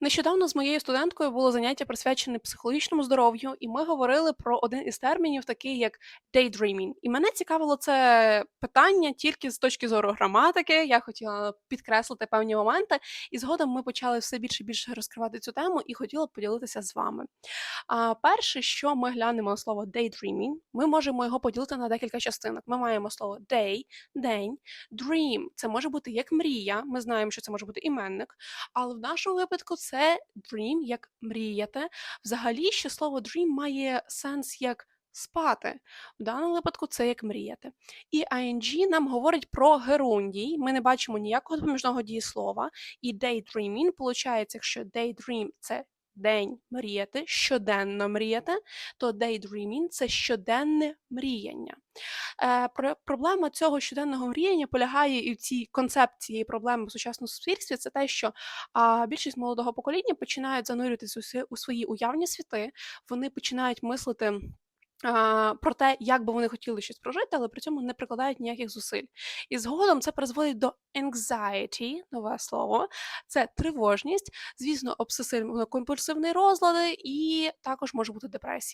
Нещодавно з моєю студенткою було заняття присвячене психологічному здоров'ю, і ми говорили про один із термінів, такий як daydreaming. І мене цікавило це питання тільки з точки зору граматики. Я хотіла підкреслити певні моменти, і згодом ми почали все більше і більше розкривати цю тему і хотіла поділитися з вами. А перше, що ми глянемо слово daydreaming, ми можемо його поділити на декілька частинок. Ми маємо слово day, день, dream. Це може бути як мрія. Ми знаємо, що це може бути іменник, але в нашому випадку це dream як мріяти. Взагалі, ще слово dream має сенс як спати. В даному випадку це як мріяти. І ing нам говорить про герундій. Ми не бачимо ніякого допоміжного дієслова. І daydreaming, виходить, якщо daydream – це день мріяти, щоденно мріяти, то daydreaming – це щоденне мріяння. Е, про- проблема цього щоденного мріяння полягає і в цій концепції проблеми в сучасному суспільстві. Це те, що а, більшість молодого покоління починають занурюватися у свої уявні світи, вони починають мислити. Про те, як би вони хотіли щось прожити, але при цьому не прикладають ніяких зусиль. І згодом це призводить до anxiety, нове слово, це тривожність, звісно, обсесивно-компульсивні розлади, і також може бути депресія.